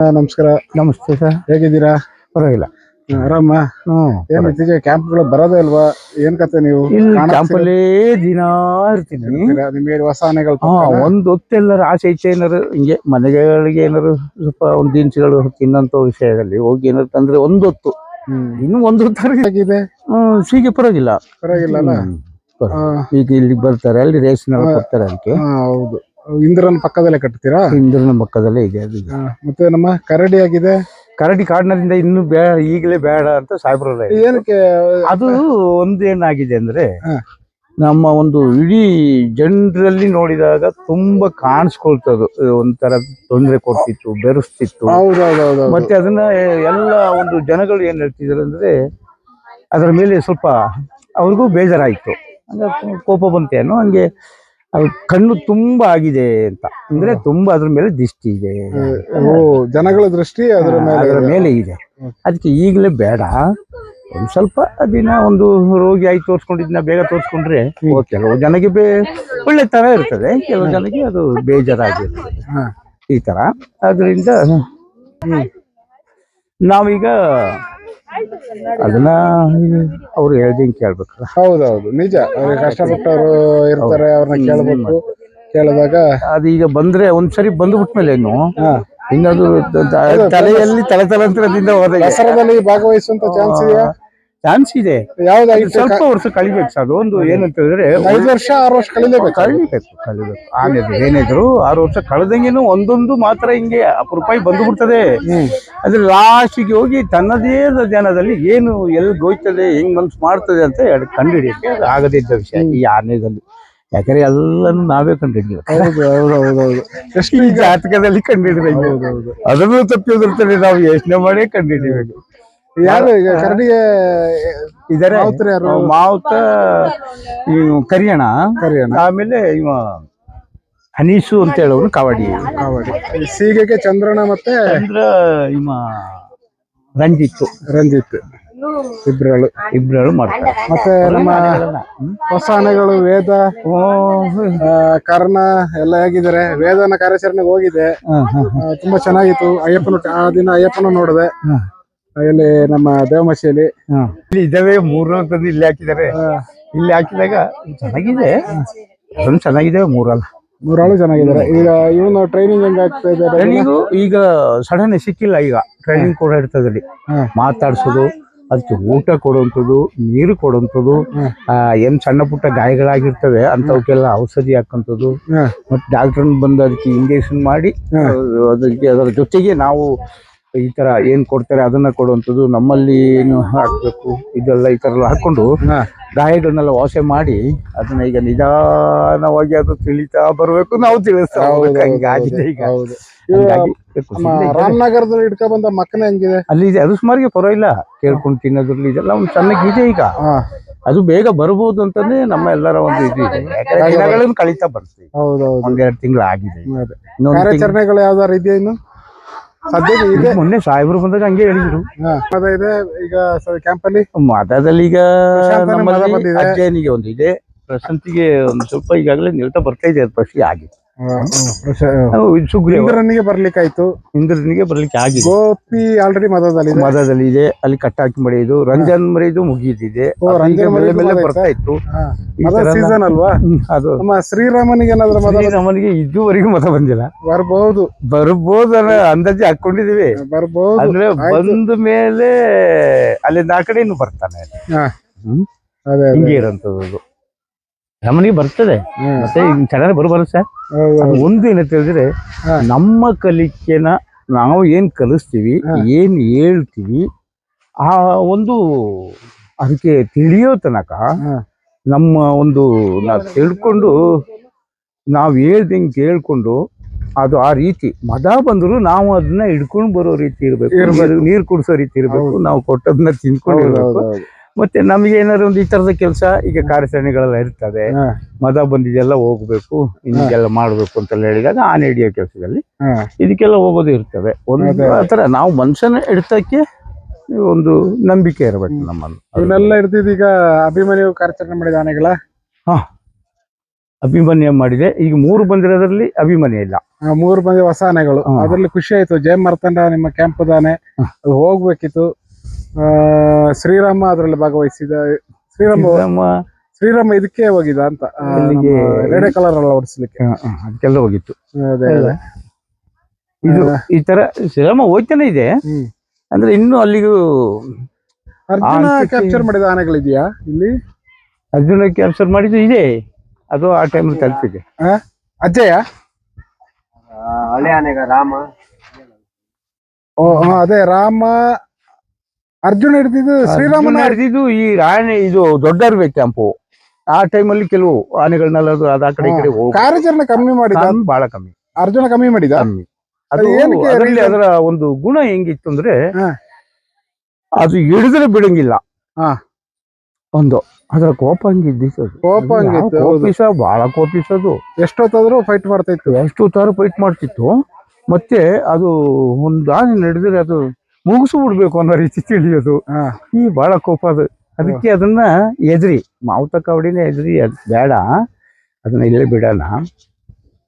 ಆ, ನಮಸ್ಕಾರ. ನಮಸ್ತೆ ಸರ್. ಹೇಗಿದ್ದೀರಾ? ಪರವಾಗಿಲ್ಲ. ಆ, ಆರಾಮ? ಹ್ಮ್ ಏನ್ ಇತ್ತೀಚೆಗೆ ಕ್ಯಾಂಪ್ಗಳು ಬರೋದೇ ಅಲ್ವಾ ಏನ್ ಕತೆ ನೀವು? ಇಲ್ಲಿ ಕಾಣಕ್ ಕ್ಯಾಂಪಲ್ಲಿ ದಿನ ಇರ್ತೀನಿ. ಸಿಗ್ತೀರಾ? ನಿಮ್ಗೆ ಹೊಸ ಆನೆಗಳು ಹಾ ಪಕ್ಕನಾ? ಒಂದ್ ಹೊತ್ತೆಲ್ಲರ ಆಸೆ ಇಚ್ಛೆ ಏನಾರು ಹಿಂಗೆ ಮನೆಗಳಿಗೆ ಏನಾರು ಸ್ವಲ್ಪ ಒಂದ್ ದಿನಸಿಗಳು ತಿನ್ನಂತ ವಿಷಯದಲ್ಲಿ ಹೋಗಿ ಏನಾರು ತಂದ್ರೆ ಒಂದ್ ಹೊತ್ತು. ಹ್ಮ್. ಇನ್ನು ಒಂದ್ ಹೊತ್ತು ಹೇಗಿದೆ? ಹ್ಮ್ ಸೀಗೆ ಪರವಾಗಿಲ್ಲ. ಪರವಾಗಿಲ್ಲ ಅಲ್ಲ ಹ್ಮ್. ಆ, ಈಗ ಇಲ್ಲಿ ಬರ್ತಾರೆ ಅಲ್ಲಿ ರೇಷನ್ ಬರ್ತಾರೆ ಅದಕ್ಕೆ. ಆ, ಹೌದು. ಇಂದ್ರನ್ ಪಕ್ಕದಲ್ಲೇ ಕಟ್ತೀರಾ? ಇಂದ್ರನ ಪಕ್ಕದಲ್ಲೇ ಇದೆ ಅದು. ಮತ್ತೆ ನಮ್ಮ ಕರಡಿ ಆಗಿದೆ ಕರಡಿ ಕಾಡಿನಿಂದ ಇನ್ನು ಬೇಡ ಈಗಲೇ ಬೇಡ ಅಂತ ಸಾಹೇಬ್ರ ಏನಕ್ಕೆ? ಅದು ಒಂದು ಏನಾಗಿದೆ ಅಂದ್ರೆ ಹಾ. ನಮ್ಮ ಒಂದು ಇಡೀ ಜನರಲ್ಲಿ ನೋಡಿದಾಗ ತುಂಬಾ ಕಾಣಿಸ್ಕೊಳ್ತದು. ಒಂಥರ ತೊಂದರೆ ಕೊಡ್ತಿತ್ತು ಬೆರೆಸ್ತಿತ್ತು. ಹೌದೌದೌದು ಮತ್ತೆ ಅದನ್ನ ಎಲ್ಲ ಒಂದು ಜನಗಳು ಏನ್ ಹೇಳ್ತಿದ್ರು ಅಂದ್ರೆ ಅದರ ಮೇಲೆ ಸ್ವಲ್ಪ ಅವ್ರಿಗೂ ಬೇಜಾರಾಯ್ತು. ಅಂದ್ರೆ ಕೋಪ ಬಂತೇನೋ ಹಂಗೆ ಅದು ಕಣ್ಣು ತುಂಬಾ ಆಗಿದೆ ಅಂತ. ಅಂದ್ರೆ ತುಂಬಾ ಅದ್ರ ಮೇಲೆ ದೃಷ್ಟಿ ಇದೆ. ಓ ಜನಗಳ ದೃಷ್ಟಿ ಅದರ ಮೇಲೆ ಅದರ ಮೇಲೆ ಇದೆ. ಅದಕ್ಕೆ ಈಗಲೇ ಬೇಡ. ಒಂದ್ ಸ್ವಲ್ಪ ದಿನ ಒಂದು ರೋಗಿ ಆಗಿ ತೋರ್ಸ್ಕೊಂಡಿದ್ನ ಬೇಗ ತೋರ್ಸ್ಕೊಂಡ್ರೆ ಕೆಲವು ಜನಕ್ಕೆ ಬೇ ಒಳ್ಳೆ ತರ ಇರ್ತದೆ. ಕೆಲವು ಜನಕ್ಕೆ ಅದು ಬೇಜಾರಾಗಿರ್ತದೆ. ಈ ತರ. ಅದರಿಂದ ನಾವೀಗ ಅದನ್ನ ಅವ್ರು ಹೇಳ್ದಂಗೆ ಕೇಳ್ಬೇಕು. ಹೌದೌದು ನಿಜ. ಅವ್ರಿಗೆ ಕಷ್ಟಪಟ್ಟವರು ಇರ್ತಾರೆ ಅವ್ರನ್ನ ಕೇಳ್ಬೇಕು. ಕೇಳಿದಾಗ ಅದು ಈಗ ಬಂದ್ರೆ ಒಂದ್ಸರಿ ಬಂದ್ಬಿಟ್ಮೇಲೆ ಇನ್ನು ಹಾ. ಇನ್ನದು ತಲೆಯಲ್ಲಿ ತ- ತಲೆಯಲ್ಲಿ ತಲೆತಲಾಂತರದಿಂದ ಹೋದಾಗ ದಸರಾದಲ್ಲಿ ಭಾಗವಹಿಸುವಂತ ಚಾನ್ಸ್ ಇದೆಯಾ? ಚಾನ್ಸ್ ಇದೆ. ಸ್ವಲ್ಪ ವರ್ಷ ಕಳಿಬೇಕು ಸರ್. ಒಂದು ಏನಂತ ಹೇಳಿದ್ರೆ ಐದು ವರ್ಷ ಆರು ವರ್ಷ ಕಳಿಲೇಬೇಕು. ಕಳಿಬೇಕು ಕಳಿಬೇಕು. ಆಮೇಲೆ ಏನಿದ್ರು ಆರು ವರ್ಷ ಕಳೆದಂಗೆನು ಒಂದೊಂದು ಮಾತ್ರ ಹಿಂಗೆ ಅಪರೂಪಾಯಿ ಬಂದು ಬಿಡ್ತದೆ ಅದ್ರ ಲಾಸ್ಟಿಗೆ ಹೋಗಿ ತನ್ನದೇ ಜನದಲ್ಲಿ ಏನು ಎಲ್ಲಿ ಹೋಯ್ತದೆ ಹೆಂಗ್ ಮನ್ಸು ಮಾಡ್ತದೆ ಅಂತ ಹೇಳಿ ಕಂಡುಹಿಡಿಯಕ್ಕೆ ಆಗದಿದ್ದ ವಿಷಯ ಈ ಆನೆದಲ್ಲಿ ಯಾಕಂದ್ರೆ ಎಲ್ಲಾನು ನಾವೇ ಹೌದು ಹೌದು ಹೌದೌದು ಎಷ್ಟು ಜಾತಕದಲ್ಲಿ ಕಂಡುಹಿಡಿದಂಗೆ ಅದನ್ನು ತಪ್ಪಿದ್ರೆ ನಾವು ಯೋಚನೆ ಮಾಡೇ ಕಂಡುಹಿಡಿಬೇಕು. ಯಾರು ಈಗ ಕರಡಿಗೆ ಇದಾರೆ. ಮಾವುತರು ಯಾರು? ಮಾವುತ ಇವ್ ಕರಿಯಣ ಕರಿಯಣ. ಆಮೇಲೆ ಇವ ಹನೀಸು ಅಂತ ಹೇಳೋನು ಕಬಡ್ಡಿ ಕಾವಡಿ. ಈ ಸೀಗೆಗೆ ಚಂದ್ರನ ಮತ್ತೆ ಚಂದ್ರ ಇವ ರಂಜಿತ್. ರಂಜಿತ್. ಇಬ್ರಳು. ಇಬ್ರಳು ಮಾಡ್ತಾರೆ. ಮತ್ತೆ ನಮ್ಮ ಹೊಸ ಆನೆಗಳು ವೇದ ಆ, ಕರ್ಣ ಎಲ್ಲ ಹೇಗಿದ್ದಾರೆ? ವೇದನ ಕಾರ್ಯಾಚರಣೆಗೆ ಹೋಗಿದೆ. ಆ, ತುಂಬಾ ಚೆನ್ನಾಗಿತ್ತು. ಅಯ್ಯಪ್ಪನ ಆ ದಿನ ಅಯ್ಯಪ್ಪನ ನೋಡಿದೆ. ಇಲ್ಲಿ ನಮ್ಮ ದೇವಮಸಿಯಲ್ಲಿ. ಇಲ್ಲಿ ಇದಾವೆ ಮೂರು ತಂದು ಇಲ್ಲಿ ಹಾಕಿದ್ದಾರೆ. ಇಲ್ಲಿ ಹಾಕಿದಾಗ ಚೆನ್ನಾಗಿದೆ. ಅದೊಂದು ಚೆನ್ನಾಗಿದೆ ಮೂರಲ್ಲ. ಮೂರಾಳು ಚೆನ್ನಾಗಿದ್ದಾರೆ. ಈಗ ಇವನು ಟ್ರೈನಿಂಗ್ ಹೆಂಗ್ ಆಗ್ತಾ ಇದೆ ಟ್ರೈನಿಂಗು ಈಗ ಸಡನ್ ಸಿಕ್ಕಿಲ್ಲ ಈಗ. ಟ್ರೈನಿಂಗ್ ಕೂಡ ಇರ್ತದಲ್ಲಿ. ಮಾತಾಡ್ಸೋದು ಅದಕ್ಕೆ ಊಟ ಕೊಡುವಂಥದ್ದು ನೀರು ಕೊಡುವಂಥದ್ದು ಏನು ಸಣ್ಣ ಪುಟ್ಟ ಗಾಯಗಳಾಗಿರ್ತವೆ ಅಂತವಕ್ಕೆಲ್ಲ ಔಷಧಿ ಹಾಕಂಥದ್ದು. ಮತ್ತೆ ಡಾಕ್ಟರ್ ಬಂದು ಅದಕ್ಕೆ ಇಂಜೆಕ್ಷನ್ ಮಾಡಿ ಅದಕ್ಕೆ ಅದರ ಜೊತೆಗೆ ನಾವು ಈ ತರ ಏನ್ ಕೊಡ್ತಾರೆ ಅದನ್ನ ಕೊಡುವಂಥದ್ದು ನಮ್ಮಲ್ಲಿ ಏನು ಹಾಕ್ಬೇಕು. ಇದೆಲ್ಲ ಈ ತರ ಎಲ್ಲ ಹಾಕೊಂಡು. ಗಾಯಗಳನ್ನೆಲ್ಲ ವಾಸೆ ಮಾಡಿ ಅದನ್ನ ಈಗ ನಿಧಾನವಾಗಿ ಅದು ತಿಳಿತಾ ಬರ್ಬೇಕು ನಾವು ತಿಳಿಸ್ತಾ ಹೋಗ್ಬೇಕು. ಹಂಗಾಗಿದೆ ಈಗ ಹಂಗಾಗಿ ರಾಮನಗರದಲ್ಲಿ ಇಟ್ಕೊ ಬಂದ ಮಕ್ಕನ ಹೆಂಗಿದೆ? ಅಲ್ಲಿ ಇದೆ. ಅದು ಸುಮಾರಿಗೆ ಪರವಾಗಿಲ್ಲ. ಕೇಳ್ಕೊಂಡು ತಿನ್ನೋದ್ರಲ್ಲಿ ಇದೆಲ್ಲ ಒಂದು ಚೆನ್ನಾಗಿದೆ ಈಗ. ಅದು ಬೇಗ ಬರಬಹುದು ಅಂತಾನೆ ನಮ್ಮ ಎಲ್ಲರ ಒಂದು ಇದು ಇದೆ. ದಿನಗಳನ್ನು ಕಳೀತಾ ಬರ್ತೀವಿ ಒಂದೆರಡು ತಿಂಗಳು ಆಗಿದೆ. ಇನ್ನೊಂದು ಕಾರ್ಯಾಚರಣೆಗಳು ಯಾವ್ದಾರು ಇದೆಯಾ ಇನ್ನು? ಸದ್ಯಕ್ಕೆ ಇದೆ. ಮೊನ್ನೆ ಸಾಹೇಬರು ಬಂದಾಗ ಹಂಗೆ ಹೇಳಿದ್ರು. ಅದೇ ಇದೆ. ಈಗ ಕ್ಯಾಂಪ್ ಅಲ್ಲಿ? ಮಠದಲ್ಲಿ ಈಗ ಅಧ್ಯಯನಿಗೆ ನಮ್ಮಲ್ಲಿ. ಅಜ್ಜನಿಗೆ ಒಂದು ಇದೆ ಪ್ರಶಾಂತಿಗೆ ಒಂದು ಸ್ವಲ್ಪ ಈಗಾಗಲೇ ನಿಲ್ತಾ ಬರ್ತಾ ಇದೆ ಅದು ಆಗಿ ಆಗಿದೆ. ಇಂದ್ರನಿಗೆ ಬರ್ಲಿಕ್ಕಾಯ್ತು. ಇಂದ್ರನಿಗೆ ಬರ್ಲಿಕ್ಕೆ ಆಗಿದೆ ಗೋಪಿ ಆಲ್ರೆಡಿ ಮದದಲ್ಲಿ ಮದದಲ್ಲಿ ಇದೆ ಅಲ್ಲಿ ಕಟ್ಟಾಕಿ ಮರೆಯುದು ರಂಜನ್ ಮರಿದು ಮುಗಿದಿದೆ. ಶ್ರೀರಾಮನಿಗೆ ಮೇಲೆ ಮೇಲೆ ಬರ್ತಾ ಇತ್ತು ಸೀಸನ್ ಅಲ್ವಾ? ಅದು ನಮ್ಮ ಶ್ರೀರಾಮನಿಗೆ ಏನಾದ್ರು ನಮ್ಮನಿಗೆ ಇದುವರೆಗೂ ಮತ ಬಂದಿಲ್ಲ. ಬರ್ಬಹುದು ಬರ್ಬೋದು ಅನ್ನೋ ಅಂದಾಜು ಹಾಕೊಂಡಿದೀವಿ ಬರ್ಬಹುದು ಅಂದ್ರೆ ಬಂದ ಮೇಲೆ ಅಲ್ಲಿಂದ ಆ ಕಡೆ ಇನ್ನು ಬರ್ತಾನೆ. ಹಿಂಗೆ ಇರೋಂಥದ್ದು. ನಮ್ಮನಿಗೆ ಬರ್ತದೆ. ಮತ್ತೆ ಚೆನ್ನಾಗಿ ಬರಬಾರ ಸರ್. ಒಂದು ಏನ ತಿಳಿದ್ರೆ ನಮ್ಮ ಕಲಿಕೆನ ನಾವು ಏನ್ ಕಲಿಸ್ತೀವಿ. ಏನ್ ಹೇಳ್ತೀವಿ ಆ ಒಂದು ಅದಕ್ಕೆ ತಿಳಿಯೋ ತನಕ ನಮ್ಮ ಒಂದು ನಾವು ತಿಳ್ಕೊಂಡು ನಾವು ಹೇಳ್ದಂಗೆ ಕೇಳ್ಕೊಂಡು ಅದು ಆ ರೀತಿ ಮದ ಬಂದ್ರು ನಾವು ಅದನ್ನ ಹಿಡ್ಕೊಂಡು ಬರೋ ರೀತಿ ಇರ್ಬೇಕು. ನೀರು ಕುಡಿಸೋ ರೀತಿ ಇರ್ಬೇಕು. ನಾವು ಕೊಟ್ಟದನ್ನ ತಿನ್ಕೊಂಡು ಇರ್ಬೇಕು. ಮತ್ತೆ ನಮಗೆ ಏನಾದ್ರು ಒಂದು ಈ ತರದ ಕೆಲಸ ಈಗ ಕಾರ್ಯಾಚರಣೆಗಳೆಲ್ಲ ಇರ್ತದೆ. ಮದ ಬಂದಿದೆಲ್ಲ ಹೋಗ್ಬೇಕು ಹಿಂಗೆಲ್ಲ ಮಾಡ್ಬೇಕು ಅಂತ ಹೇಳಿದಾಗ ಆನೆ ಹಿಡಿಯೋ ಕೆಲಸದಲ್ಲಿ. ಇದಕ್ಕೆಲ್ಲ ಹೋಗೋದು ಇರ್ತವೆ ಒಂದು ಆತರ ಆ ತರ ನಾವು ಮನುಷ್ಯನ ಹಿಡ್ತಕ್ಕೆ ಒಂದು ನಂಬಿಕೆ ಇರಬೇಕು ನಮ್ಮನ್ನು ಇವನ್ನೆಲ್ಲ ಇರ್ತಿದ್ ಈಗ ಅಭಿಮನ್ಯು ಕಾರ್ಯಾಚರಣೆ ಮಾಡಿದ ಆನೆಗಳ? ಹಾ. ಅಭಿಮನ್ಯ ಮಾಡಿದೆ. ಈಗ ಮೂರು ಬಂದಿರೋದ್ರಲ್ಲಿ ಅಭಿಮನ್ಯ ಇಲ್ಲ. ಮೂರು ಬಂದಿರೋ ಹೊಸ ಆನೆಗಳು. ಅದ್ರಲ್ಲಿ ಖುಷಿ ಆಯ್ತು. ಜಯ ಮರ್ತಂಡ ನಿಮ್ಮ ಕ್ಯಾಂಪ್ ಆನೆ. ಅದು ಹೋಗ್ಬೇಕಿತ್ತು. ಶ್ರೀರಾಮ ಅದ್ರಲ್ಲಿ ಭಾಗವಹಿಸಿದ ಶ್ರೀರಾಮ ನಮ್ಮ ಶ್ರೀರಾಮ. ಇದಕ್ಕೆ ಹೋಗಿದ ಅಂತ ಎಲ್ಲಿಗೆ? ರೆಡ್ ಕಲರ್ ಅಲ್ಲ ಓಡಿಸ್ಲಿಕ್ಕೆ ಅದಕ್ಕೆಲ್ಲ ಹೋಗಿತ್ತು. ಅದೇ ಅದೇ. ಇದು ಈ ತರ ಶ್ರೀರಾಮ ಹೋಗ್ತಾನೆ ಇದೆ. ಹ್ಮ್. ಅಂದ್ರೆ ಇನ್ನು ಅಲ್ಲಿಗೂ ಅರ್ಜುನ ಆ, ಕ್ಯಾಪ್ಚರ್ ಮಾಡಿದ ಆನೆಗಳಿದೆಯಾ ಇಲ್ಲಿ? ಅರ್ಜುನ ಕ್ಯಾನ್ಸರ್ ಮಾಡಿದ್ದು ಇದೆ. ಅದು ಆ ಟೈಮ್ ತಲುಪಿದೆ. ಆ? ಅಜ್ಜಯ್ಯ ಹಳೆ ಆನೆಗ ರಾಮ. ಓ ಹಾ, ಅದೇ ರಾಮ ಅರ್ಜುನ ಹಿಡಿದಿದ್ದು ಶ್ರೀರಾಮನ ಹಿಡ್ದಿದ್ದು ಈ ರಾಣಿ ಇದು ದೊಡ್ಡ ಅರ್ವೆ ಕೆಂಪು ಆ ಟೈಮಲ್ಲಿ ಕೆಲವು ಆನೆಗಳನ್ನೆಲ್ಲ ಅದು ಆ ಕಡೆ ಈ ಕಡೆ ಕಾರ್ಯಾಚರಣೆ ಕಮ್ಮಿ ಮಾಡಿದ? ಬಹಳ ಕಮ್ಮಿ. ಅರ್ಜುನ ಕಮ್ಮಿ ಮಾಡಿದ? ಕಮ್ಮಿ. ಅದು ಏನಕ್ಕೆ ಅದರಲ್ಲಿ? ಅದರ ಒಂದು ಗುಣ ಹೆಂಗಿತ್ತು ಅಂದ್ರೆ. ಅದು ಹಿಡಿದ್ರೆ ಬಿಡಂಗಿಲ್ಲ. ಒಂದು ಅದರ ಕೋಪ ಹಂಗಿದ್ದಿತ್ತು. ಕೋಪ ಹಂಗಿತ್ತು. ಕೋಪಿಸ ಬಹಳ ಕೋಪಿಸೋದು ಎಷ್ಟೊತ್ತಾದ್ರೂ ಫೈಟ್ ಮಾಡ್ತಾ ಇತ್ತು. ಎಷ್ಟು ತರ ಫೈಟ್ ಮಾಡ್ತಿತ್ತು. ಮತ್ತೆ ಅದು ಒಂದು ಆನೆ ನಡೆದ್ರೆ ಅದು ಮುಗಿಸು ಬಿಡ್ಬೇಕು ಅನ್ನೋ ರೀತಿ ತಿಳಿಯೋದು. ಈ ಬಹಳ ಕೋಪ ಅದು. ಅದಕ್ಕೆ ಅದನ್ನ ಎದ್ರಿ. ಮಾವುತ ಕಾವಡಿನೇ ಎದ್ರಿ. ಅದು ಬೇಡ. ಅದನ್ನ ಇಲ್ಲೇ ಬಿಡೋಣ.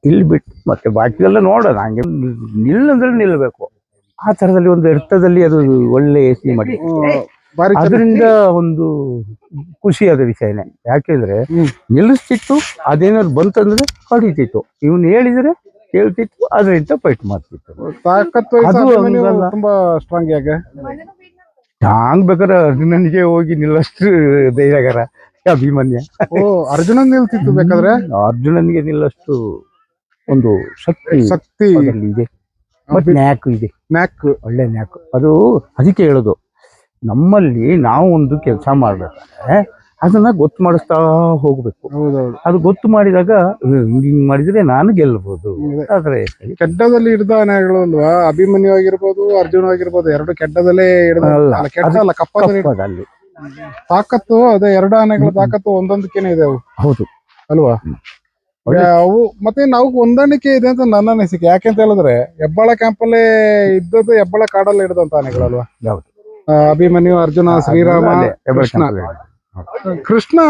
ಇಲ್ಲಿ ಬಿಟ್ಟು ಮತ್ತೆ ಬಾಕಿ ಎಲ್ಲ ನೋಡೋಣ. ಹಂಗೆ ನಿಲ್ಲಂದ್ರೆ ನಿಲ್ಲಬೇಕು ಆ ಥರದಲ್ಲಿ ಒಂದು ಅರ್ಥದಲ್ಲಿ ಅದು ಒಳ್ಳೆ ಯೋಚನೆ ಮಾಡಿ. ಅದರಿಂದ ಒಂದು ಖುಷಿಯಾದ ವಿಷಯನೇ. ಯಾಕೆಂದ್ರೆ ನಿಲ್ಲಿಸ್ತಿತ್ತು ಅದೇನಾದ್ರು ಬಂತಂದ್ರೆ ಹೊಡಿತಿತ್ತು ಇವನು ಹೇಳಿದ್ರೆ ಕೇಳ್ತಿತ್ತು ಅದರಿಂದ ಫೈಟ್ ಮಾಡ್ತಿತ್ತು ತಾಕತ್ತು ವಯಸ್ಸು ಅದು ಹಂಗಲ್ಲ. ತುಂಬಾ ಸ್ಟ್ರಾಂಗ್ ಯಾಕೆ? ಬೇಕಾದ್ರೆ ಅರ್ಜುನನಿಗೆ ಹೋಗಿ ನಿಲ್ಲಷ್ಟು ಧೈರ್ಯಗಾರ ಅಭಿಮನ್ಯ. ಓ ಅರ್ಜುನ ನಿಲ್ತಿತ್ತು ಬೇಕಾದ್ರೆ? ಅರ್ಜುನನಿಗೆ ನಿಲ್ಲಷ್ಟು ಒಂದು ಶಕ್ತಿ ಶಕ್ತಿ. ಅದರಲ್ಲಿ ಇದೆ. ಮತ್ತೆ ನ್ಯಾಕು ಇದೆ. ನ್ಯಾಕ್. ಒಳ್ಳೆ ನ್ಯಾಕು. ಅದು ಅದಕ್ಕೆ ಹೇಳೋದು ನಮ್ಮಲ್ಲಿ ನಾವು ಒಂದು ಕೆಲಸ ಮಾಡ್ಬೇಕಾದ್ರೆ ಅದನ್ನ ಗೊತ್ತು ಮಾಡಿಸ್ತಾ ಹೋಗ್ಬೇಕು. ಹೌದೌದು. ಅದು ಗೊತ್ತು ಮಾಡಿದಾಗ ಹಿಂಗ್ ಹಿಂಗ್ ಮಾಡಿದ್ರೆ ನಾನು ಗೆಲ್ಲಬಹುದು. ಆದ್ರೆ ಕೆಡ್ಡದಲ್ಲಿ ಹಿಡ್ದ ಆನೆಗಳು ಅಲ್ವಾ? ಅಭಿಮನ್ಯು ಆಗಿರ್ಬೋದು ಅರ್ಜುನ ಆಗಿರ್ಬೋದು ಎರಡು ಕೆಟ್ಟದಲ್ಲೇ ಹಿಡ್ದ ಅಲ್ಲ, ಅಲ್ಲ ಅಲ್ಲ ಕಪ್ಪದಲ್ಲಿ ಕಪ್ಪದಲ್ಲಿ. ತಾಕತ್ತು ಅದೇ ಎರಡು ಆನೆಗಳ ತಾಕತ್ತು ಒಂದೊಂದಕ್ಕೇನೆ ಇದೆ ಅವು. ಹೌದು. ಅಲ್ವಾ? ಅವು ಮತ್ತೆ ನಾವು ಹೊಂದಾಣಿಕೆ ಇದೆ ಅಂತ ನನ್ನ ಅನಿಸಿಕೆ. ಯಾಕೆಂತ ಹೇಳಿದ್ರೆ ಹೆಬ್ಬಾಳ ಕ್ಯಾಂಪಲ್ಲೇ ಇದ್ದದ್ದು ಹೆಬ್ಬಾಳ ಕಾಡಲ್ಲಿ ಹಿಡಿದಂತ ಆನೆಗಳಲ್ವಾ ಅಭಿಮನ್ಯು ಅರ್ಜುನ ಶ್ರೀರಾಮ ಕೃಷ್ಣ. ಕೃಷ್ಣ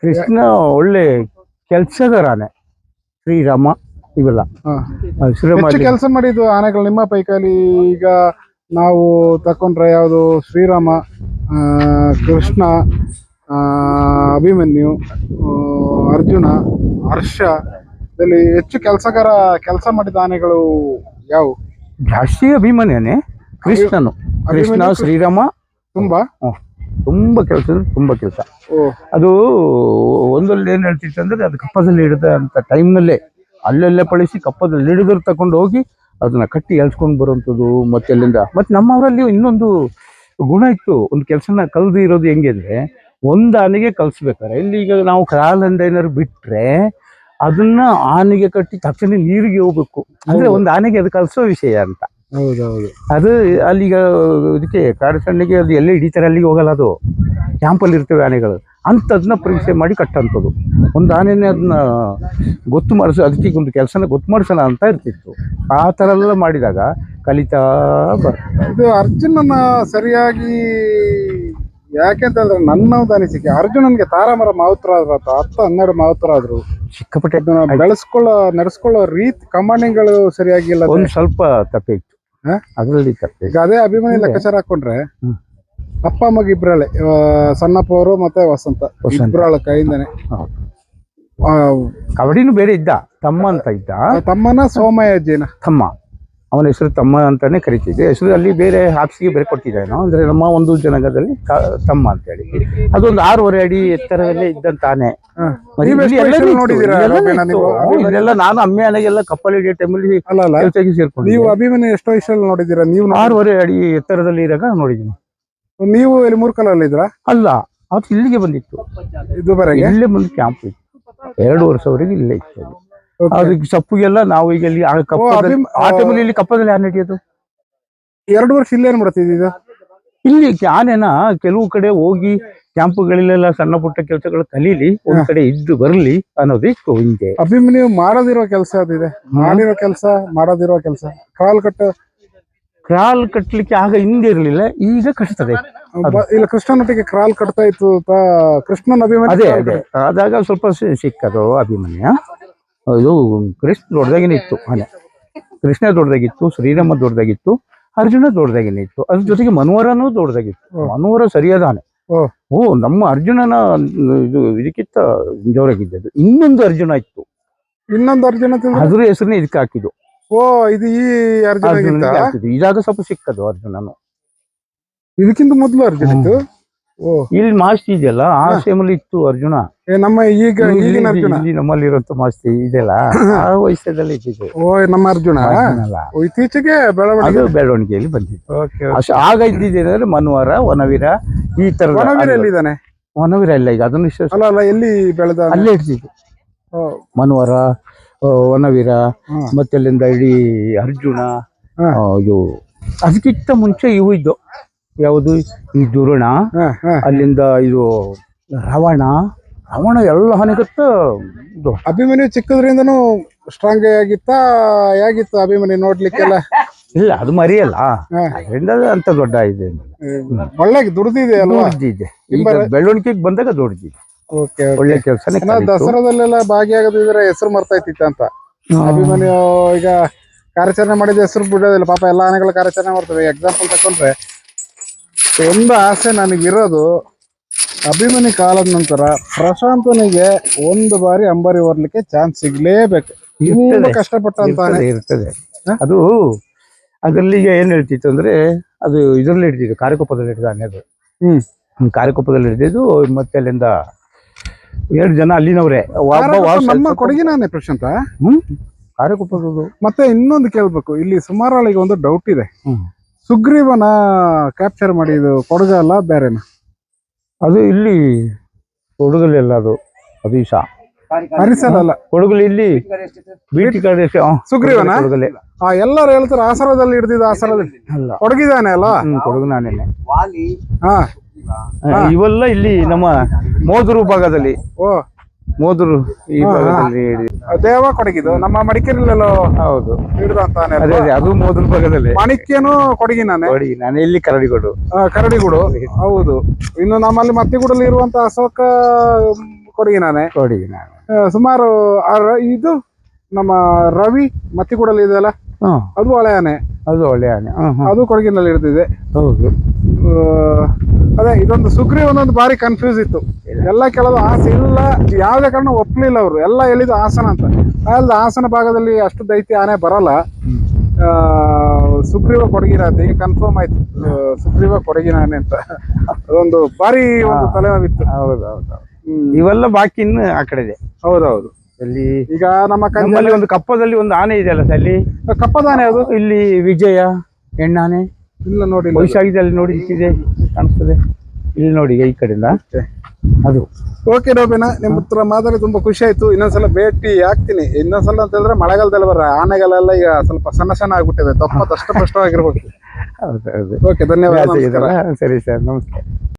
ಕೃಷ್ಣ ಒಳ್ಳೆ ಕೆಲ್ಸಗಾರನೆ. ಶ್ರೀರಾಮ ಇವೆಲ್ಲ. ಶ್ರೀರಾಮ ಹೆಚ್ಚು ಕೆಲಸ ಮಾಡಿದ್ದು ಆನೆಗಳು ನಿಮ್ಮ ಪೈಕಲ್ಲಿ. ಈಗ ನಾವು ತಕೊಂಡ್ರೆ ಯಾವುದು ಶ್ರೀರಾಮ ಆ, ಕೃಷ್ಣ ಆ, ಅಭಿಮನ್ಯು ಅರ್ಜುನ ಹರ್ಷ. ಇದರಲ್ಲಿ ಹೆಚ್ಚು ಕೆಲಸಗಾರ ಕೆಲಸ ಮಾಡಿದ ಆನೆಗಳು ಯಾವ? ಜಾಸ್ತಿ ಅಭಿಮನ್ಯನೇ ಕೃಷ್ಣನು. ಕೃಷ್ಣ ಶ್ರೀರಾಮ. ತುಂಬಾ? ಹ್ಮ್. ತುಂಬಾ ಕೆಲಸ ತುಂಬಾ ಕೆಲಸ. ಅದು ಒಂದಲ್ಲಿ ಏನ್ ಹೇಳ್ತಿತ್ತು ಅಂದ್ರೆ ಅದು ಕಪ್ಪದಲ್ಲಿ ಹಿಡಿದ ಅಂತ ಟೈಮ್ನಲ್ಲೇ ಅಲ್ಲೆಲ್ಲೇ ಪಳಿಸಿ ಕಪ್ಪದಲ್ಲಿ ಹಿಡಿದ್ರು ತಕೊಂಡು ಹೋಗಿ ಅದನ್ನ ಕಟ್ಟಿ ಎಳ್ಸ್ಕೊಂಡು ಬರುವಂಥದ್ದು ಮತ್ತೆ ಅಲ್ಲಿಂದ. ಮತ್ತೆ ನಮ್ಮವರಲ್ಲಿ ಇನ್ನೊಂದು ಗುಣ ಇತ್ತು. ಒಂದು ಕೆಲಸನ ಕಲ್ದು ಇರೋದು ಹೆಂಗೆ ಅಂದ್ರೆ ಒಂದು ಆನೆಗೆ ಕಲ್ಸ್ಬೇಕಾರೆ. ಇಲ್ಲಿ ಈಗ ನಾವು ಕಾಲಿಂದ ಏನಾದ್ರು ಬಿಟ್ರೆ ಅದನ್ನ ಆನೆಗೆ ಕಟ್ಟಿ ತಕ್ಷಣ ನೀರಿಗೆ ಹೋಗ್ಬೇಕು. ಅಂದ್ರೆ ಒಂದು ಆನೆಗೆ ಅದು ಕಲ್ಸೋ ವಿಷಯ ಅಂತ. ಹೌದೌದು. ಅದು ಅಲ್ಲಿಗ ಇದಕ್ಕೆ ಕಾಡು ಸಣ್ಣಿಗೆ ಅದು ಎಲ್ಲಿ ಹಿಡಿತಾರೆ ಅಲ್ಲಿಗೆ ಹೋಗಲ್ಲ ಅದು. ಕ್ಯಾಂಪಲ್ಲಿ ಇರ್ತವೆ ಆನೆಗಳು. ಅಂಥದನ್ನ ಪರೀಕ್ಷೆ ಮಾಡಿ ಕಟ್ಟಂಥದ್ದು. ಒಂದು ಆನೆನೇ ಅದನ್ನ ಗೊತ್ತು ಮಾಡಿಸೋ ಅದಕ್ಕೆ ಒಂದು ಕೆಲಸನ ಗೊತ್ತು ಮಾಡಿಸೋಣ ಅಂತ ಇರ್ತಿತ್ತು. ಆ ಥರ ಎಲ್ಲ ಮಾಡಿದಾಗ ಕಲಿತಾ ಬರ್ ಇದು ಅರ್ಜುನನ ಸರಿಯಾಗಿ ಯಾಕೆಂತಂದ್ರೆ ನನ್ನ ಒಂದು ಅನಿಸಿಕೆ ಅರ್ಜುನನ್ಗೆ ತಾರಾಮರ ಮಾವುತರ ಅಥವಾ ಹತ್ತು ಹನ್ನೆರಡು ಮಾವುತ್ರ ಆದ್ರು ಸಿಕ್ಕಾಪಟ್ಟೆ ಅದನ್ನ ಬೆಳೆಸ್ಕೊಳ್ಳೋ ನಡೆಸ್ಕೊಳ್ಳೋ ರೀತಿ ಕಮಾಂಡಿಂಗ್ಗಳು ಸರಿಯಾಗಿಲ್ಲ ಒಂದು ಸ್ವಲ್ಪ ತಪ್ಪೆ ಇತ್ತು. ಹಾ? ಅದರಲ್ಲಿ ಈಗ ಅದೇ ಅಭಿಮಾನಿ ಲೆಕ್ಕಾಚಾರ ಹಾಕೊಂಡ್ರೆ. ಅಪ್ಪ ಅಮ್ಮಗೆ ಇಬ್ರಾಳೆ ಸಣ್ಣಪ್ಪವರು ಸಣ್ಣಪ್ಪ ಅವರು ಮತ್ತೆ ವಸಂತ. ಇಬ್ಬರಾಳ ಕೈಯಿಂದಾನೆ. ಕಬಡ್ಡಿನೂ ಬೇರೆ ಇದ್ದ ತಮ್ಮ ಅಂತ ಇದ್ದ. ತಮ್ಮನ ಸೋಮಯ್ಯಜ್ಜಿನ ತಮ್ಮ. ಅವನ ಹೆಸರು ತಮ್ಮ ಅಂತಾನೆ ಕರಿತಿದ್ದೆ. ಹೆಸರು ಅಲ್ಲಿ ಬೇರೆ ಆಫೀಸ್ಗೆ ಬೇರೆ ನಾವು. ಅಂದ್ರೆ ನಮ್ಮ ಒಂದು ಜನಾಂಗದಲ್ಲಿ ತಮ್ಮ ಅಂತ ಹೇಳಿ. ಅದೊಂದು ಆರೂವರೆ ಅಡಿ ಎತ್ತರದಲ್ಲೇ ಇದ್ದಂತಾನೆ. ನೋಡಿದ್ದೀರಾ ಇಲ್ಲೆಲ್ಲ ನಾನು ಅಮ್ಮೆ ಆನೆಗೆಲ್ಲ ಕಪ್ಪಲ್ ಹಿಡಿಯೋ ಟೈಮಲ್ಲಿ ಸೇರ್ಕೊಂಡು ನೀವು ಅಭಿಮಾನಿ ಎಷ್ಟು ವಯಸ್ಸಲ್ಲಿ ನೋಡಿದ್ದೀರಾ? ನೀವು ಆರೂವರೆ ಅಡಿ ಎತ್ತರದಲ್ಲಿ ಇರಾಗ ನೋಡಿದ್ದೀನಿ. ನೀವು ಇಲ್ಲಿ ಮೂರ್ಕಲಲ್ಲಿ ಇದ್ರ ಅಲ್ಲ ಅದು ಇಲ್ಲಿಗೆ ಬಂದಿತ್ತು. ಇದುವರೆಗೆ? ಇಲ್ಲಿ ಬಂದು ಕ್ಯಾಂಪ್ ಇತ್ತು. ಎರಡು ವರ್ಷವರೆಗೆ ಇಲ್ಲೇ ಇತ್ತು. ಅದಕ್ಕೆ ಸಪ್ಪಿಗೆಲ್ಲ ನಾವು ಈಗ ಇಲ್ಲಿ ಆ ಕಪ್ಪದಲ್ಲಿ ಅಭಿಮ್- ಆ ಟೈಮಲ್ಲಿ ಇಲ್ಲಿ ಕಪ್ಪದಲ್ಲಿ ಆನೆ ಹಿಡಿಯೋದು ಎರಡು ವರ್ಷ ಇಲ್ಲೇನ್ ಮಾಡ್ತಿದ್ದೀಗ ಇಲ್ಲಿ ಆನೆನ ಕೆಲವು ಕಡೆ ಹೋಗಿ ಕ್ಯಾಂಪ್ಗಳಲ್ಲೆಲ್ಲ ಸಣ್ಣ ಪುಟ್ಟ ಕೆಲಸಗಳು ಕಲೀಲಿ ಒಂದ್ ಕಡೆ ಇದ್ದು ಬರ್ಲಿ ಅನ್ನೋದಿತ್ತು ಹಿಂಗೆ ಹಿಂದೆ. ನೀವು ಮಾಡದಿರೋ ಕೆಲಸ ಅದಿದೆ ಮಾಡಿರೋ ಕೆಲಸ ಮಾಡೋದಿರೋ ಕೆಲಸ. ಕಾಲ್ ಕಟ್ಟ ಕ್ರಾಲ್ ಕಟ್ಟಲಿಕ್ಕೆ ಆಗ ಹಿಂದೆ ಇರಲಿಲ್ಲ ಈಗ ಕಟ್ತದೆ. ಇಲ್ಲ ಕೃಷ್ಣನೊಟ್ಟಿಗೆ ಕ್ರಾಲ್ ಕಟ್ತಾ ಇತ್ತು ಕೃಷ್ಣನ ಅಭಿಮನ್ಯು ಅದೇ ಅದೇ. ಆದಾಗ ಸ್ವಲ್ಪ ಸಿಕ್ಕದು ಅಭಿಮನ್ಯ. ಇದು ಕೃಷ್ಣ ದೊಡ್ಡದಾಗಿನೇ ಇತ್ತು ಆನೆ ಕೃಷ್ಣ ದೊಡ್ಡದಾಗಿತ್ತು ಶ್ರೀರಾಮ ದೊಡ್ಡದಾಗಿತ್ತು ಅರ್ಜುನ ದೊಡ್ಡದಾಗಿನೇ ಇತ್ತು. ಅದ್ರ ಜೊತೆಗೆ ಮನೋಹರನೂ ದೊಡ್ಡದಾಗಿತ್ತು. ಮನೋಹರ ಸರಿಯಾದ ಆನೆ ಓ. ನಮ್ಮ ಅರ್ಜುನನ ಇದು ಇದಕ್ಕಿಂತ ಜೋರಾಗಿದ್ದದು ಇನ್ನೊಂದು ಅರ್ಜುನ ಇತ್ತು. ಇನ್ನೊಂದು ಅರ್ಜುನ ಅದ್ರ ಹೆಸರನ್ನೇ ಇದಕ್ಕೆ ಹಾಕಿದ್ದು. ಓ ಇದು ಈ ಅರ್ಜುನ ಇದಾಗ ಸ್ವಲ್ಪ ಸಿಕ್ಕದು ಅರ್ಜುನನು. ಇದಕ್ಕಿಂತ ಮೊದಲು ಅರ್ಜುನ ಇತ್ತು? ಇಲ್ಲಿ ಮಾಸ್ತಿ ಇದೆಯಲ್ಲ? ಆ ಅಲ್ಲಿ ಇತ್ತು ಅರ್ಜುನ. ನಮ್ಮ ಈಗ ಇಲ್ಲಿ- ಈಗಿನ ಅರ್ಜುನ. ಇಲ್ಲಿ ನಮ್ಮಲ್ಲಿ ಇರುವಂತ ಮಾಸ್ತಿ ಇದೆಯಲ್ಲ? ಆ ವಯಸ್ಸದಲ್ಲಿ ಇದ್ದಿದ್ದು. ಓ ನಮ್ಮ ಅರ್ಜುನ. ಇತ್ತೀಚೆಗೆ ಬೆಳವಣಿಗೆ. ಅದು ಬೆಳವಣಿಗೆಯಲ್ಲಿ ಬಂದಿತ್ತು ಅಷ್ಟು ಆಗ ಇದ್ದಿದ್ದೇನೆಂದ್ರೆ ಮನ್ವರ ವನವೀರ ಈ ತರ ವನವೀರ ಎಲ್ಲಿದ್ದಾನೆ? ವನವೀರ ಇಲ್ಲ ಈಗ ಅದನ್ನು ಇಷ್ಟು ಅಲ್ಲ ಅಲ್ಲ ಎಲ್ಲಿ ಬೆಳೆದ ಅಲ್ಲೇ ಇಡ್ತಿದ್ದು ಓ, ಮನ್ವರ ವನವೀರ ಮತ್ತೆ ಅಲ್ಲಿಂದ ಇಡೀ ಅರ್ಜುನ. ಇದು ಅದಕ್ಕಿಂತ ಮುಂಚೆ ಇವು ಇದ್ದು. ಯಾವುದು? ಈ ದುರುಣ. ಅಲ್ಲಿಂದ ಇದು ರಾವಣ ರವಣ ಎಲ್ಲ ಹನಿಗತ್ತು ಅಭಿಮನ್ಯು ಚಿಕ್ಕದ್ರಿಂದನೂ ಸ್ಟ್ರಾಂಗ್ ಆಗಿತ್ತ ಹೇಗಿತ್ತು ಅಭಿಮನ್ಯು ನೋಡ್ಲಿಕ್ಕೆಲ್ಲ? ಇಲ್ಲ ಅದು ಮರಿಯಲ್ಲ. ಅದರಿಂದ ಅಂತ ದೊಡ್ಡ ಇದೆ ಒಳ್ಳೆ ದುಡ್ದಿದೆ ಈಗ ಬೆಳವಣಿಗೆಗೆ ಬಂದಾಗ ದುಡ್ದಿದೆ. ಒಳ್ಳೆ ಕೆಲಸ ದಸರಾದಲ್ಲೆಲ್ಲ ಭಾಗಿಯಾಗದಿದ್ರೆ ಹೆಸರು ಮರ್ತೈತಿತ್ತ ಅಂತ. ಅಭಿಮನ್ಯು ಈಗ ಕಾರ್ಯಾಚರಣೆ ಮಾಡಿದ ಹೆಸರು ಬಿಡೋದಿಲ್ಲ. ಪಾಪ ಎಲ್ಲ ಆನೆಗಳ ಕಾರ್ಯಾಚರಣೆ ಮಾಡ್ತವೆ ಎಕ್ಸಾಂಪಲ್ ತಕೊಂಡ್ರೆ ಒಂದು ಆಸೆ ನನಗಿರೋದು. ಅಭಿಮನಿ ಕಾಲದ ನಂತರ ಪ್ರಶಾಂತನಿಗೆ ಒಂದು ಬಾರಿ ಅಂಬಾರಿ ಹೊರ್ಲಿಕ್ಕೆ ಚಾನ್ಸ್ ಸಿಗ್ಲೇಬೇಕು. ತುಂಬಾ ಕಷ್ಟಪಟ್ಟಂತ ಆನೆ ಇರ್ತದೆ. ಅದು ಅದರಲ್ಲಿ ಈಗ ಏನ್ ಹೇಳ್ತಿತ್ತು ಅಂದ್ರೆ ಅದು ಇದ್ರಲ್ಲಿ ಹಿಡಿದಿದ್ದು ಕಾರ್ಯಕೊಪ್ಪದಲ್ಲಿ ಹಿಡಿದಾನೆ ಅದು ಹ್ಮ್. ಕಾರ್ಯಕೋಪದಲ್ಲಿ ಕಾರ್ಯಕೊಪ್ಪದಲ್ಲಿ ಹಿಡಿದಿದ್ದು ಮತ್ತೆ ಅಲ್ಲಿಂದ ಎರಡು ಜನ ಅಲ್ಲಿನವ್ರೆ. ನಮ್ಮ ಕೊಡಗಿನಾನೆ ಪ್ರಶಾಂತ. ಹ್ಮ್ ಕಾರ್ಯಕೋಪದ ಮತ್ತೆ ಇನ್ನೊಂದು ಕೇಳ್ಬೇಕು. ಇಲ್ಲಿ ಸುಮಾರಾಳಿಗೆ ಒಂದು ಡೌಟ್ ಇದೆ. ಹ್ಮ್. ಸುಗ್ರೀವನ ಕ್ಯಾಪ್ಚರ್ ಮಾಡಿದ್ದು ಕೊಡಗ ಅಲ್ಲ ಬೇರೆನ? ಅದು ಇಲ್ಲಿ ಕೊಡಗಲ್ಲಿ ಅಲ್ಲ ಅದು ಅದು ಈಶ. ಹರಿಸಲ್ ಅಲ್ಲ. ಕೊಡಗಲ್ಲಿ ಇಲ್ಲಿ ಬೀಟಿ ಕಡೆ ಸುಗ್ರೀವನ? ಕೊಡಗಲ್ಲಿ ಆ ಎಲ್ಲರೂ ಹೇಳ್ತಾರೆ ಆಸರದಲ್ಲಿ ಹಿಡ್ದಿದ ಆಸರದಲ್ಲಿ. ಅಲ್ಲ. ಕೊಡಗಿದಾನೆ ಅಲ್ಲ? ಹ್ಮ್ ಕೊಡಗು ನಾನೇನೆ ವಾಲಿ ಹಾ ಇವೆಲ್ಲ ಇಲ್ಲಿ ನಮ್ಮ ಮೋದರು ಭಾಗದಲ್ಲಿ. ಓ. ಮೋದರು ಈ ಭಾಗದಲ್ಲಿ ಹಿಡಿದು. ದೇವ ಕೊಡಗಿದು. ನಮ್ಮ ಮಡಿಕೇರಿಲೆಲ್ಲೋ ಹೌದು. ಹಿಡಿದಂತಾನೆ ಅದೇ ಅದೇ ಅದು ಮೋದ್ರ ಭಾಗದಲ್ಲಿ. ಮಾಣಿಕ್ಯನು ಕೊಡಗಿನಾನೆ ನೋಡಿ ನಾನು ಇಲ್ಲಿ ಕರಡಿಗೋಡು. ಆ, ಕರಡಿಗುಡು. ಹೌದು. ಇನ್ನು ನಮ್ಮಲ್ಲಿ ಮತ್ತಿಗೂಡಲ್ಲಿ ಇರುವಂತ ಅಶೋಕ ಕೊಡಗಿ ಕೊಡಗಿನಾನೆ ಕೊಡಿ ನಾನು. ಆ, ಸುಮಾರು ಆ ರ- ಇದು ನಮ್ಮ ರವಿ ಮತ್ತಿಗೂಡಲ್ಲಿ ಇದೆಯಲ್ಲ? ಹ್ಮ್. ಅದು ಹಳೆ ಆನೆ ಅದು ಒಳ್ಳೆ ಆನೆ. ಅದು ಕೊಡಗಿನಲ್ಲಿ ಇರ್ತಿದೆ ಹೌದು. ಅದೇ ಇದೊಂದು ಸುಗ್ರೀವ್ ಒಂದೊಂದು ಬಾರಿ ಕನ್ಫ್ಯೂಸ್ ಇತ್ತು ಎಲ್ಲ ಕೆಲವು ಆಸೆ ಇಲ್ಲ ಯಾವುದೇ ಕಾರಣ ಒಪ್ಲಿಲ್ಲ ಅವರು. ಎಲ್ಲ ಹೇಳಿದ್ದು ಹಾಸನ ಅಂತ. ಅಲ್ಲದೆ ಹಾಸನ ಭಾಗದಲ್ಲಿ ಅಷ್ಟು ದೈತ್ಯ ಆನೆ ಬರಲ್ಲ. ಸುಗ್ರೀವ ಕೊಡಗಿನ ಅಂತ ಈಗ ಕನ್ಫರ್ಮ್ ಆಯ್ತು. ಸುಗ್ರೀವ ಕೊಡಗಿನ ಆನೆ ಅಂತ. ಅದೊಂದು ಬಾರಿ ಒಂದು ತಲೆನೋವಿತ್ತು. ಹೌದು ಹೌದು. ಇವೆಲ್ಲ ಬಾಕಿ ಇನ್ನು ಆ ಕಡೆ ಇದೆ ಹೌದೌದು. ಅಲ್ಲಿ ಈಗ ನಮ್ಮ ಕಣ್ಣಲ್ಲಿ ನಮ್ಮಲ್ಲಿ ಒಂದು ಕಪ್ಪದಲ್ಲಿ ಒಂದು ಆನೆ ಇದೆ ಅಲ್ಲ ಸರ್ ಅಲ್ಲಿ ಕಪ್ಪದಾನೆ ಅದು ಇಲ್ಲಿ ವಿಜಯ ಹೆಣ್ಣಾನೆ. ಇಲ್ಲ ನೋಡಿ ವಯಸ್ಸಾಗಿದೆ ಅಲ್ಲಿ ನೋಡಿ ಇದೆ ಕಾಣಿಸ್ತದೆ. ಇಲ್ಲಿ ನೋಡಿ ಈ ಕಡೆಯಿಂದ ಅದು. ಓಕೆ ರೋಬಿನ ನಿಮ್ಮ ಹತ್ರ ಮಾತಾಡಿ ತುಂಬಾ ಖುಷಿ ಆಯ್ತು. ಇನ್ನೊಂದ್ಸಲ ಭೇಟಿ ಆಗ್ತೀನಿ. ಇನ್ನೊಂದ್ಸಲ ಅಂತ ಹೇಳಿದ್ರೆ ಮಳೆಗಾಲದಲ್ಲಿ ಬರ ಆನೆಗಳೆಲ್ಲ ಈಗ ಸ್ವಲ್ಪ ಸಣ್ಣ ಸಣ್ಣ ಆಗ್ಬಿಟ್ಟಿದೆ ತಪ್ಪ ದಷ್ಟ ಆಗಿರ್ಬೇಕು ಹೌದು ಹೌದು. ಓಕೆ ಧನ್ಯವಾದ ನಮಸ್ಕಾರ. ಸರಿ ಸರ್ ನಮಸ್ತೆ